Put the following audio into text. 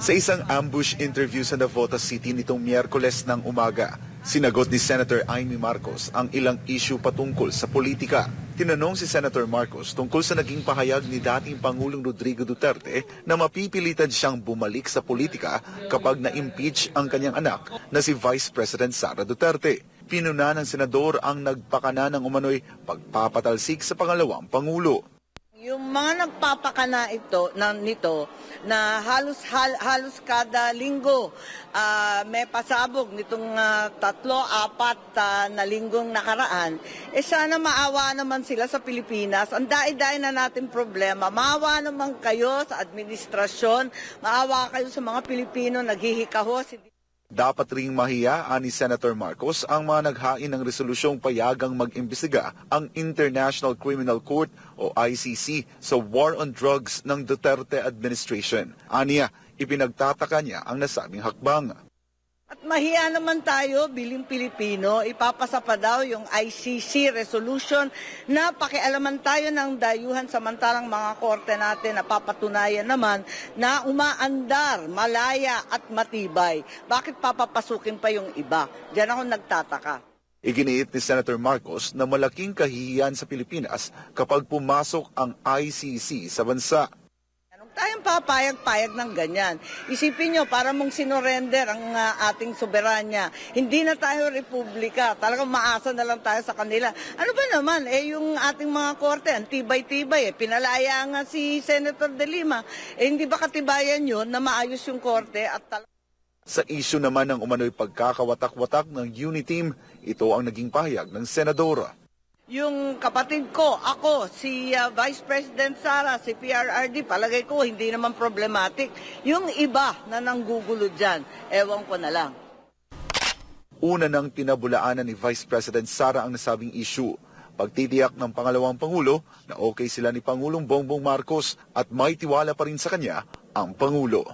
Sa isang ambush interview sa Navotas City nitong Miyerkules ng umaga, sinagot ni Senator Amy Marcos ang ilang issue patungkol sa politika. Tinanong si Senator Marcos tungkol sa naging pahayag ni dating Pangulong Rodrigo Duterte na mapipilitan siyang bumalik sa politika kapag na-impeach ang kanyang anak na si Vice President Sara Duterte. Pinuna ng senador ang nagpakana ng umano'y pagpapatalsik sa pangalawang Pangulo. Mga nagpapakana ito na nito na halos hal- halos kada linggo ah, may pasabog nitong ah, tatlo apat ah, na linggong nakaraan eh sana maawa naman sila sa Pilipinas. Ang dai-dai na natin problema maawa naman kayo sa administrasyon maawa kayo sa mga Pilipino naghihikahos Dapat ring mahiyaan ni Senator Marcos ang mga naghain ng resolusyong payagang mag-imbestiga ang International Criminal Court o ICC sa war on drugs ng Duterte administration. Aniya, ipinagtataka niya ang nasabing hakbang. At mahiya naman tayo biling Pilipino, ipapasa pa daw yung ICC resolution na pakialaman tayo ng dayuhan samantalang mga korte natin na papatunayan naman na umaandar, malaya at matibay. Bakit papapasukin pa yung iba? Diyan ako nagtataka. Iginiit ni Senator Marcos na malaking kahihiyan sa Pilipinas kapag pumasok ang ICC sa bansa. Tayong papayag-payag ng ganyan? Isipin nyo, para mong sinorender ang ah, ating soberanya. Hindi na tayo republika. Talagang maasa na lang tayo sa kanila. Ano ba naman? Eh, yung ating mga korte, ang tibay-tibay. Eh. Pinalaya nga si Senator De Lima. Eh, hindi ba katibayan yun na maayos yung korte at tal- Sa isyu naman ng umano'y pagkakawatak-watak ng Uniteam, ito ang naging pahayag ng Senadora. Yung kapatid ko, ako, si ah, Vice President Sara, si PRRD, palagay ko hindi naman problematic. Yung iba na nanggugulo dyan, ewan ko na lang. Una nang pinabulaanan ni Vice President Sara ang nasabing issue. Pagtitiyak ng pangalawang Pangulo na okay sila ni Pangulong Bongbong Marcos at may tiwala pa rin sa kanya ang Pangulo.